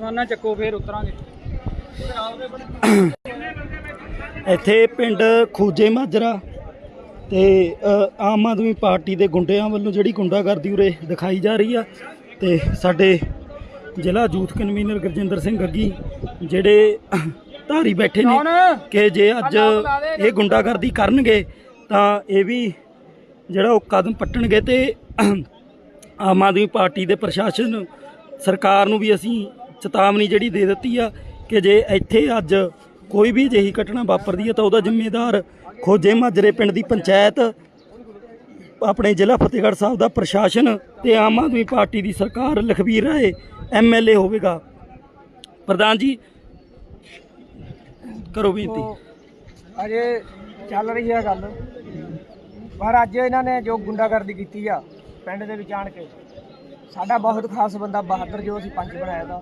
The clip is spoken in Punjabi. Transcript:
ਸਮਾਨਾ ਚੱਕੋ ਫੇਰ ਉਤਰਾਂਗੇ। ਇੱਥੇ ਪਿੰਡ ਖੋਜੇ ਮਾਜਰਾ ਤੇ ਆਮ ਆਦਮੀ ਪਾਰਟੀ ਦੇ ਗੁੰਡਿਆਂ ਵੱਲੋਂ ਜਿਹੜੀ ਗੁੰਡਾਗਰਦੀ ਉਰੇ ਦਿਖਾਈ ਜਾ ਰਹੀ ਆ ਤੇ ਸਾਡੇ ਜ਼ਿਲ੍ਹਾ ਯੂਥ ਕਨਵੀਨਰ ਗੁਰਜਿੰਦਰ ਸਿੰਘ ਗੱਗੀ ਜਿਹੜੇ ਧਾਰੀ ਬੈਠੇ ਨੇ ਕਿ ਜੇ ਅੱਜ ਇਹ ਗੁੰਡਾਗਰਦੀ ਕਰਨਗੇ ਤਾਂ ਇਹ ਵੀ ਜਿਹੜਾ ਉਹ ਕਦਮ ਪੱਟਣਗੇ ਤੇ ਆਮ ਆਦਮੀ ਪਾਰਟੀ ਦੇ ਪ੍ਰਸ਼ਾਸਨ ਸਰਕਾਰ ਨੂੰ ਵੀ ਅਸੀਂ ਚੇਤਾਵਨੀ ਜਿਹੜੀ ਦੇ ਦਿੱਤੀ ਆ ਕਿ ਜੇ ਇੱਥੇ ਅੱਜ ਕੋਈ ਵੀ ਅਜਿਹੀ ਘਟਨਾ ਵਾਪਰਦੀ ਹੈ ਤਾਂ ਉਹਦਾ ਜ਼ਿੰਮੇਦਾਰ ਖੋਜੇ ਮਾਜਰੇ ਪਿੰਡ ਦੀ ਪੰਚਾਇਤ, ਆਪਣੇ ਜ਼ਿਲ੍ਹਾ ਫਤਿਹਗੜ੍ਹ ਸਾਹਿਬ ਦਾ ਪ੍ਰਸ਼ਾਸਨ ਤੇ ਆਮ ਆਦਮੀ ਪਾਰਟੀ ਦੀ ਸਰਕਾਰ ਲਖਵੀਰ ਰਾਏ ਐਮਐਲਏ ਹੋਵੇਗਾ। ਪ੍ਰਧਾਨ ਜੀ, ਕਰੋ ਬੇਨਤੀ। ਅਜੇ ਚੱਲ ਰਹੀ ਹੈ ਗੱਲ, ਪਰ ਅੱਜ ਇਹਨਾਂ ਨੇ ਜੋ ਗੁੰਡਾਗਰਦੀ ਕੀਤੀ ਆ ਪਿੰਡ ਦੇ ਵਿੱਚ ਆਣ ਕੇ, ਸਾਡਾ ਬਹੁਤ ਖਾਸ ਬੰਦਾ ਬਹਾਦਰ ਜੋ ਅਸੀਂ ਪੰਚ ਬਣਾਇਆ ਦਾ